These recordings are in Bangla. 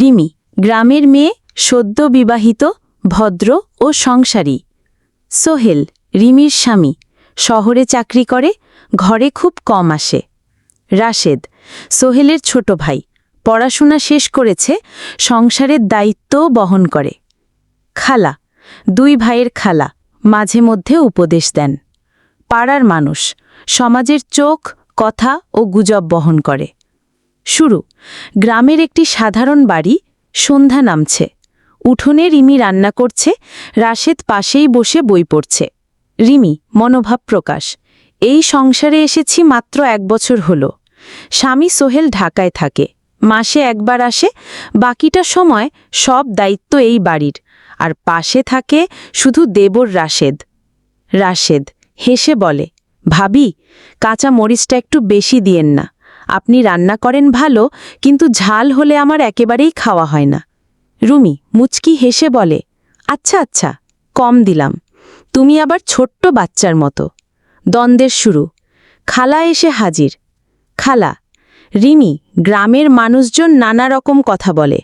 রিমি, গ্রামের মেয়ে, সদ্য বিবাহিত, ভদ্র ও সংসারী। সোহেল, রিমির স্বামী, শহরে চাকরি করে, ঘরে খুব কম আসে। রাশেদ, সোহেলের ছোট ভাই, পড়াশোনা শেষ করেছে, সংসারের দায়িত্বও বহন করে। খালা, দুই ভাইয়ের খালা, মাঝে মধ্যে উপদেশ দেন। পাড়ার মানুষ, সমাজের চোখ, কথা ও গুজব বহন করে। শুরু। গ্রামের একটি সাধারণ বাড়ি সন্ধ্যা নামছে। উঠোনে রিমি রান্না করছে, রাশেদ পাশেই বসে বই পড়ছে। রিমি, মনোভাব প্রকাশ। এই সংসারে এসেছি মাত্র এক বছর হলো। স্বামী সোহেল ঢাকায় থাকে। মাসে একবার আসে, বাকিটা সময় সব দায়িত্ব এই বাড়ির। আর পাশে থাকে শুধু দেবর রাশেদ। রাশেদ হেসে বলে, ভাবি, কাঁচা মরিচটা একটু বেশি দিয়েন না। আপনি রান্না করেন ভালো, কিন্তু ঝাল হলে আমার একেবারেই খাওয়া হয় না। রুমি মুচকি হেসে বলে আচ্ছা আচ্ছা কম দিলাম। তুমি আবার ছোট্ট বাচ্চার মতো। দ্বন্দ্বের শুরু। খালা এসে হাজির। খালা, রিমি, গ্রামের মানুষজন নানা রকম কথা বলে।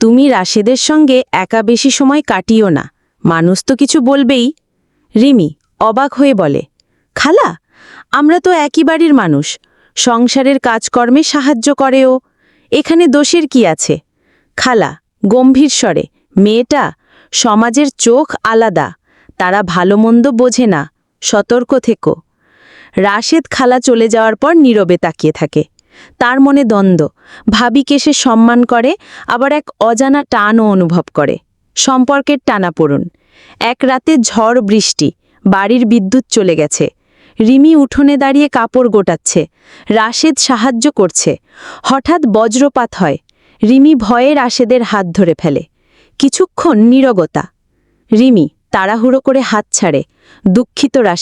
তুমি রাশেদের সঙ্গে একা বেশি সময় কাটিও না। মানুষ তো কিছু বলবেই। রিমি অবাক হয়ে বলে, খালা, আমরা তো একই বাড়ির মানুষ। সংসারের কাজকর্মে সাহায্য করেও। এখানে দোষের কি আছে? খালা, গম্ভীর স্বরে, মেয়েটা, সমাজের চোখ আলাদা, তারা ভালো মন্দ বোঝে না, সতর্ক থেকো। রাশেদ খালা চলে যাওয়ার পর নীরবে তাকিয়ে থাকে। তার মনে দ্বন্দ্ব, ভাবিকে সে সম্মান করে, আবার এক অজানা টানও অনুভব করে। সম্পর্কের টানাপোড়ন এক রাতে ঝড় বৃষ্টি, বাড়ির বিদ্যুৎ চলে গেছে। রিমি উঠোনে দাঁড়িয়ে কাপড় গোটাচ্ছে। রাশেদ সাহায্য করছে। হঠাৎ বজ্রপাত হয়। রিমি ভয়ে রাশেদের হাত ধরে ফেলে। কিছুক্ষণ নীরবতা। রিমি তাড়াহুড়ো করে হাত ছাড়ে। দুঃখিত রাশেদ।